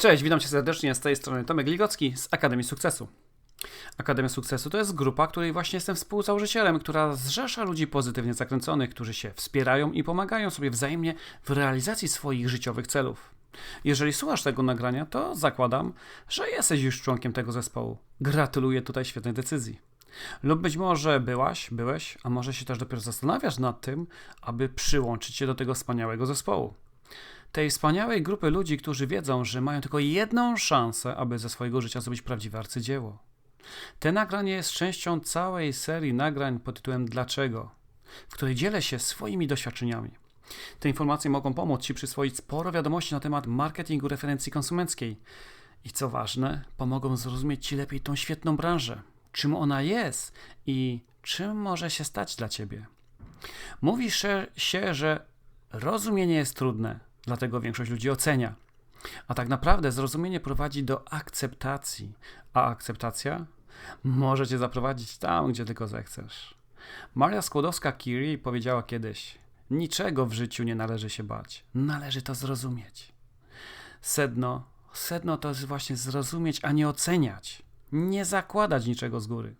Cześć, witam cię serdecznie z tej strony Tomek Ligocki z Akademii Sukcesu. Akademia Sukcesu to jest grupa, której właśnie jestem współzałożycielem, która zrzesza ludzi pozytywnie zakręconych, którzy się wspierają i pomagają sobie wzajemnie w realizacji swoich życiowych celów. Jeżeli słuchasz tego nagrania, to zakładam, że jesteś już członkiem tego zespołu. Gratuluję tutaj świetnej decyzji. Lub być może byłaś, byłeś, a może się też dopiero zastanawiasz nad tym, aby przyłączyć się do tego wspaniałego zespołu tej wspaniałej grupy ludzi, którzy wiedzą, że mają tylko jedną szansę, aby ze swojego życia zrobić prawdziwe arcydzieło. Te nagranie jest częścią całej serii nagrań pod tytułem Dlaczego, w której dzielę się swoimi doświadczeniami. Te informacje mogą pomóc Ci przyswoić sporo wiadomości na temat marketingu referencji konsumenckiej i co ważne, pomogą zrozumieć Ci lepiej tą świetną branżę, czym ona jest i czym może się stać dla Ciebie. Mówi się, że rozumienie jest trudne, dlatego większość ludzi ocenia. A tak naprawdę zrozumienie prowadzi do akceptacji, a akceptacja może cię zaprowadzić tam, gdzie tylko zechcesz. Maria Skłodowska-Curie powiedziała kiedyś: Niczego w życiu nie należy się bać, należy to zrozumieć. Sedno, sedno to jest właśnie zrozumieć, a nie oceniać, nie zakładać niczego z góry.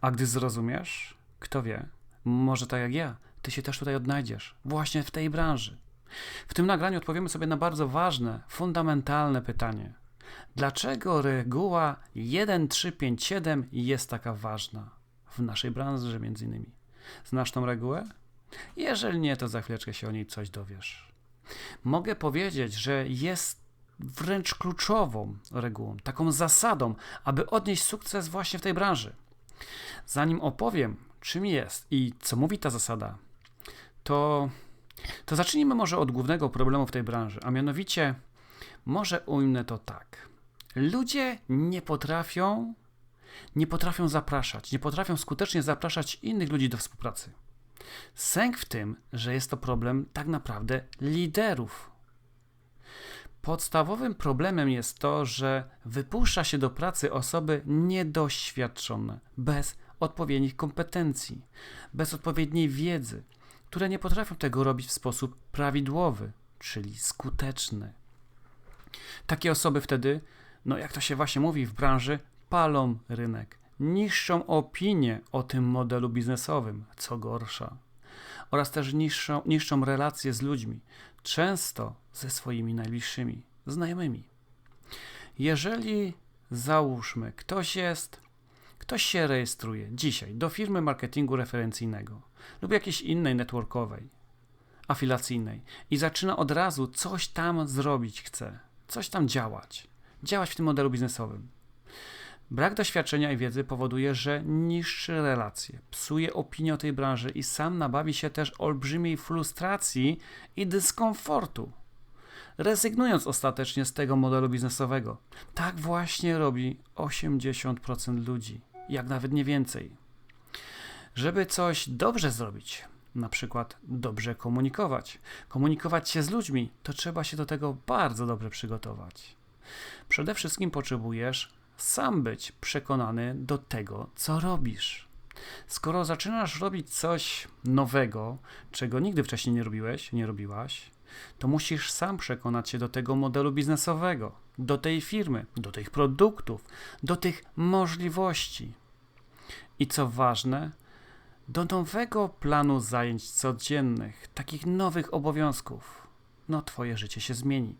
A gdy zrozumiesz, kto wie, może tak jak ja, ty się też tutaj odnajdziesz, właśnie w tej branży. W tym nagraniu odpowiemy sobie na bardzo ważne, fundamentalne pytanie. Dlaczego reguła 1357 jest taka ważna w naszej branży między innymi? Znasz tą regułę? Jeżeli nie, to za chwileczkę się o niej coś dowiesz. Mogę powiedzieć, że jest wręcz kluczową regułą, taką zasadą, aby odnieść sukces właśnie w tej branży. Zanim opowiem, czym jest i co mówi ta zasada, to to zacznijmy może od głównego problemu w tej branży, a mianowicie, może ujmę to tak. Ludzie nie potrafią, nie potrafią zapraszać, nie potrafią skutecznie zapraszać innych ludzi do współpracy. Sęk w tym, że jest to problem tak naprawdę liderów. Podstawowym problemem jest to, że wypuszcza się do pracy osoby niedoświadczone, bez odpowiednich kompetencji, bez odpowiedniej wiedzy, które nie potrafią tego robić w sposób prawidłowy, czyli skuteczny. Takie osoby wtedy, no jak to się właśnie mówi w branży, palą rynek, niszczą opinię o tym modelu biznesowym, co gorsza, oraz też niszczą relacje z ludźmi, często ze swoimi najbliższymi znajomymi. Jeżeli załóżmy, ktoś jest, ktoś się rejestruje dzisiaj do firmy marketingu referencyjnego lub jakiejś innej networkowej, afilacyjnej i zaczyna od razu coś tam zrobić chce, coś tam działać, działać w tym modelu biznesowym. Brak doświadczenia i wiedzy powoduje, że niszczy relacje, psuje opinię o tej branży i sam nabawi się też olbrzymiej frustracji i dyskomfortu, rezygnując ostatecznie z tego modelu biznesowego. Tak właśnie robi 80% ludzi, jak nawet nie więcej. Żeby coś dobrze zrobić, na przykład dobrze komunikować, komunikować się z ludźmi, to trzeba się do tego bardzo dobrze przygotować. Przede wszystkim potrzebujesz sam być przekonany do tego, co robisz. Skoro zaczynasz robić coś nowego, czego nigdy wcześniej nie robiłeś, nie robiłaś, to musisz sam przekonać się do tego modelu biznesowego, do tej firmy, do tych produktów, do tych możliwości. I co ważne, do nowego planu zajęć codziennych, takich nowych obowiązków, no Twoje życie się zmieni.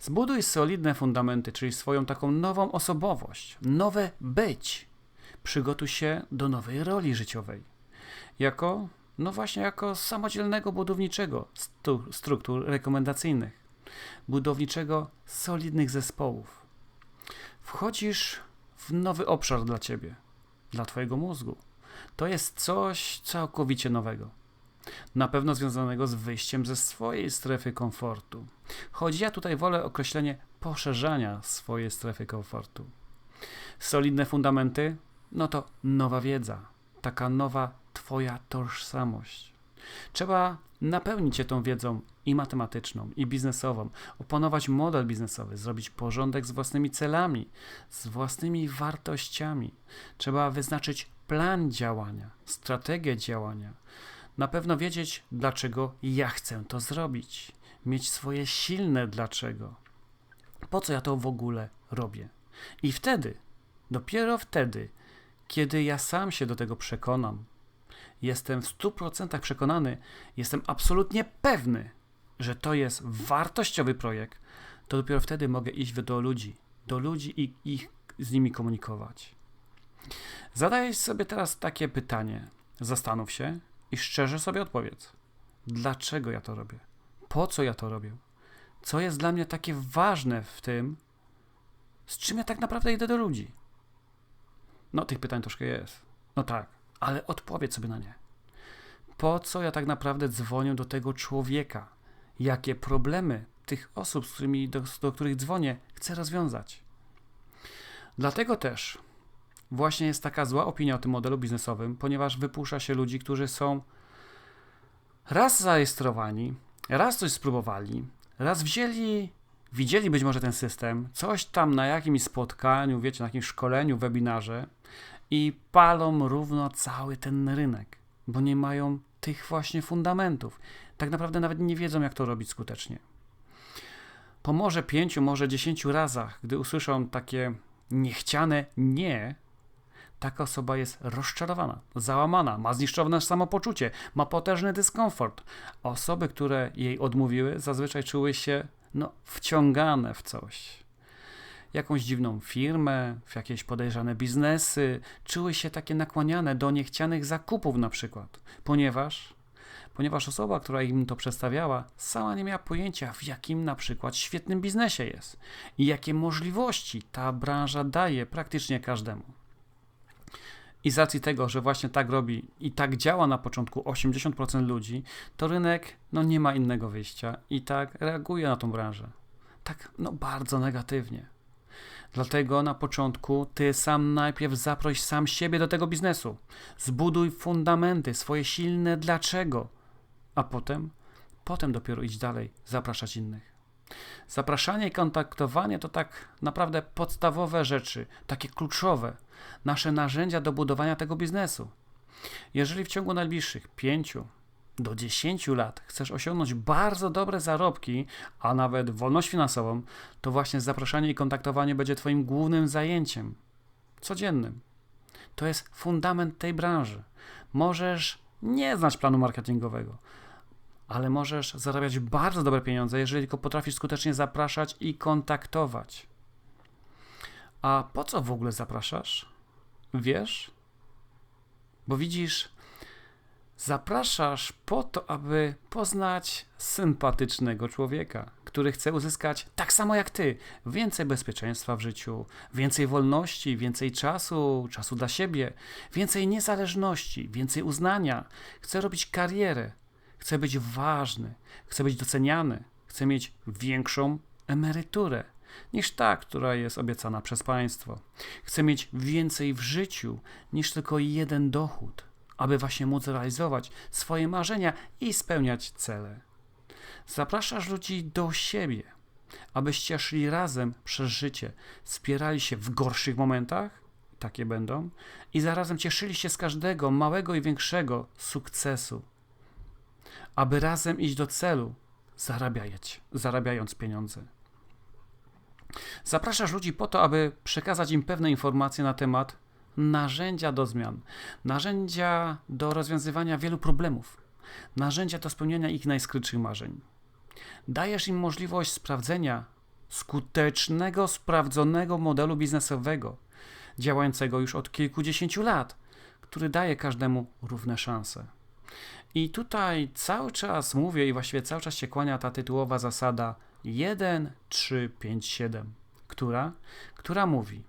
Zbuduj solidne fundamenty, czyli swoją taką nową osobowość, nowe być. Przygotuj się do nowej roli życiowej. Jako, no właśnie, jako samodzielnego budowniczego struktur rekomendacyjnych, budowniczego solidnych zespołów. Wchodzisz w nowy obszar dla Ciebie, dla Twojego mózgu to jest coś całkowicie nowego. Na pewno związanego z wyjściem ze swojej strefy komfortu. Choć ja tutaj wolę określenie poszerzania swojej strefy komfortu. Solidne fundamenty, no to nowa wiedza, taka nowa Twoja tożsamość. Trzeba napełnić się tą wiedzą i matematyczną, i biznesową, opanować model biznesowy, zrobić porządek z własnymi celami, z własnymi wartościami. Trzeba wyznaczyć plan działania, strategię działania. Na pewno wiedzieć, dlaczego ja chcę to zrobić, mieć swoje silne dlaczego. Po co ja to w ogóle robię? I wtedy, dopiero wtedy, kiedy ja sam się do tego przekonam, jestem w 100% przekonany, jestem absolutnie pewny, że to jest wartościowy projekt, to dopiero wtedy mogę iść do ludzi, do ludzi i ich z nimi komunikować. Zadaj sobie teraz takie pytanie. Zastanów się i szczerze sobie odpowiedz. Dlaczego ja to robię? Po co ja to robię? Co jest dla mnie takie ważne w tym, z czym ja tak naprawdę idę do ludzi? No, tych pytań troszkę jest. No tak, ale odpowiedz sobie na nie. Po co ja tak naprawdę dzwonię do tego człowieka? Jakie problemy tych osób, z którymi, do, do których dzwonię, chcę rozwiązać? Dlatego też właśnie jest taka zła opinia o tym modelu biznesowym, ponieważ wypuszcza się ludzi, którzy są raz zarejestrowani, raz coś spróbowali, raz wzięli, widzieli być może ten system, coś tam na jakimś spotkaniu, wiecie, na jakimś szkoleniu, webinarze i palą równo cały ten rynek, bo nie mają tych właśnie fundamentów. Tak naprawdę nawet nie wiedzą, jak to robić skutecznie. Po może pięciu, może dziesięciu razach, gdy usłyszą takie niechciane nie, taka osoba jest rozczarowana, załamana, ma zniszczone samopoczucie, ma potężny dyskomfort. Osoby, które jej odmówiły, zazwyczaj czuły się no, wciągane w coś. Jakąś dziwną firmę, w jakieś podejrzane biznesy, czuły się takie nakłaniane do niechcianych zakupów na przykład, ponieważ ponieważ osoba, która im to przedstawiała, sama nie miała pojęcia, w jakim na przykład świetnym biznesie jest i jakie możliwości ta branża daje praktycznie każdemu. I z racji tego, że właśnie tak robi i tak działa na początku 80% ludzi, to rynek no, nie ma innego wyjścia i tak reaguje na tą branżę. Tak no, bardzo negatywnie. Dlatego na początku ty sam najpierw zaproś sam siebie do tego biznesu. Zbuduj fundamenty, swoje silne dlaczego, a potem, potem dopiero idź dalej, zapraszać innych. Zapraszanie i kontaktowanie to tak naprawdę podstawowe rzeczy, takie kluczowe, nasze narzędzia do budowania tego biznesu. Jeżeli w ciągu najbliższych 5 do 10 lat chcesz osiągnąć bardzo dobre zarobki, a nawet wolność finansową, to właśnie zapraszanie i kontaktowanie będzie Twoim głównym zajęciem codziennym. To jest fundament tej branży. Możesz nie znać planu marketingowego, ale możesz zarabiać bardzo dobre pieniądze, jeżeli tylko potrafisz skutecznie zapraszać i kontaktować. A po co w ogóle zapraszasz? Wiesz? Bo widzisz, zapraszasz po to, aby poznać sympatycznego człowieka, który chce uzyskać tak samo jak ty więcej bezpieczeństwa w życiu, więcej wolności, więcej czasu, czasu dla siebie, więcej niezależności, więcej uznania, chce robić karierę, chce być ważny, chce być doceniany, chce mieć większą emeryturę niż ta, która jest obiecana przez państwo. Chce mieć więcej w życiu niż tylko jeden dochód, aby właśnie móc realizować swoje marzenia i spełniać cele. Zapraszasz ludzi do siebie, abyście szli razem przez życie, wspierali się w gorszych momentach, takie będą, i zarazem cieszyli się z każdego małego i większego sukcesu aby razem iść do celu, zarabiać, zarabiając pieniądze. Zapraszasz ludzi po to, aby przekazać im pewne informacje na temat narzędzia do zmian, narzędzia do rozwiązywania wielu problemów, narzędzia do spełnienia ich najskrytszych marzeń. Dajesz im możliwość sprawdzenia skutecznego, sprawdzonego modelu biznesowego, działającego już od kilkudziesięciu lat, który daje każdemu równe szanse. I tutaj cały czas mówię i właściwie cały czas się kłania ta tytułowa zasada 1, 3, 5, 7, która, która mówi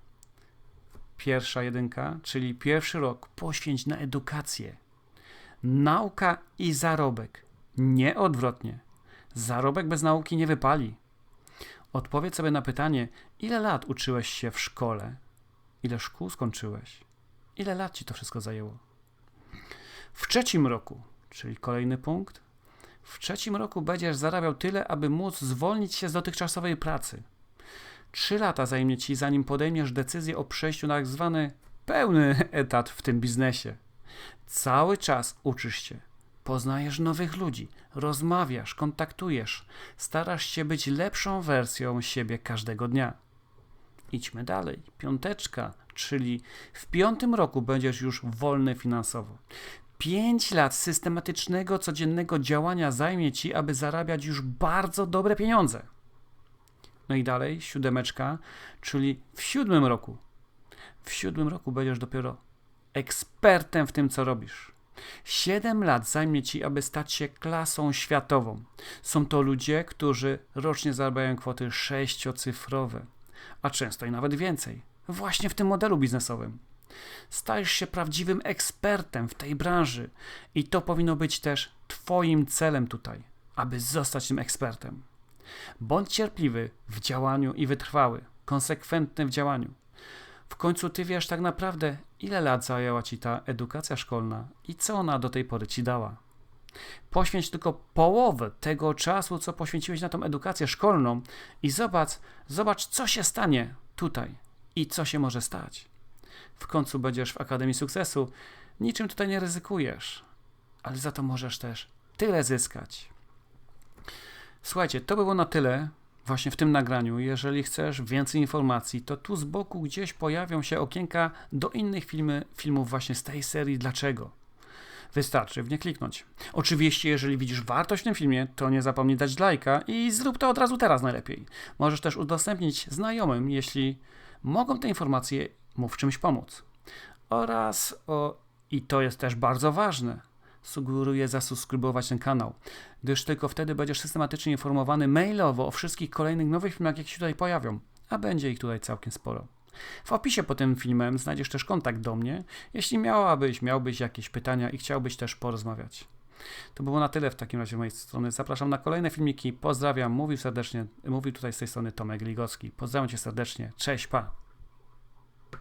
pierwsza jedynka, czyli pierwszy rok poświęć na edukację. Nauka i zarobek, nie odwrotnie. Zarobek bez nauki nie wypali. Odpowiedz sobie na pytanie, ile lat uczyłeś się w szkole? Ile szkół skończyłeś? Ile lat ci to wszystko zajęło? W trzecim roku Czyli kolejny punkt. W trzecim roku będziesz zarabiał tyle, aby móc zwolnić się z dotychczasowej pracy. Trzy lata zajmie ci, zanim podejmiesz decyzję o przejściu na tak zwany pełny etat w tym biznesie. Cały czas uczysz się, poznajesz nowych ludzi, rozmawiasz, kontaktujesz, starasz się być lepszą wersją siebie każdego dnia. Idźmy dalej. Piąteczka, czyli w piątym roku będziesz już wolny finansowo. Pięć lat systematycznego, codziennego działania zajmie ci, aby zarabiać już bardzo dobre pieniądze. No i dalej, siódemeczka, czyli w siódmym roku. W siódmym roku będziesz dopiero ekspertem w tym, co robisz. Siedem lat zajmie ci, aby stać się klasą światową. Są to ludzie, którzy rocznie zarabiają kwoty sześciocyfrowe, a często i nawet więcej. Właśnie w tym modelu biznesowym. Stajesz się prawdziwym ekspertem w tej branży i to powinno być też Twoim celem tutaj, aby zostać tym ekspertem. Bądź cierpliwy w działaniu i wytrwały, konsekwentny w działaniu. W końcu ty wiesz tak naprawdę, ile lat zajęła ci ta edukacja szkolna i co ona do tej pory ci dała. Poświęć tylko połowę tego czasu, co poświęciłeś na tą edukację szkolną i zobacz, zobacz, co się stanie tutaj i co się może stać. W końcu będziesz w Akademii Sukcesu, niczym tutaj nie ryzykujesz, ale za to możesz też tyle zyskać. Słuchajcie, to było na tyle właśnie w tym nagraniu. Jeżeli chcesz więcej informacji, to tu z boku gdzieś pojawią się okienka do innych filmy, filmów właśnie z tej serii Dlaczego. Wystarczy w nie kliknąć. Oczywiście, jeżeli widzisz wartość w tym filmie, to nie zapomnij dać lajka i zrób to od razu teraz najlepiej. Możesz też udostępnić znajomym, jeśli mogą te informacje mu w czymś pomóc. Oraz, o, i to jest też bardzo ważne, sugeruję zasubskrybować ten kanał, gdyż tylko wtedy będziesz systematycznie informowany mailowo o wszystkich kolejnych nowych filmach, jakie się tutaj pojawią, a będzie ich tutaj całkiem sporo. W opisie pod tym filmem znajdziesz też kontakt do mnie, jeśli miałabyś, miałbyś jakieś pytania i chciałbyś też porozmawiać. To było na tyle w takim razie z mojej strony. Zapraszam na kolejne filmiki. Pozdrawiam. Mówił serdecznie, mówił tutaj z tej strony Tomek Ligocki. Pozdrawiam cię serdecznie. Cześć, pa.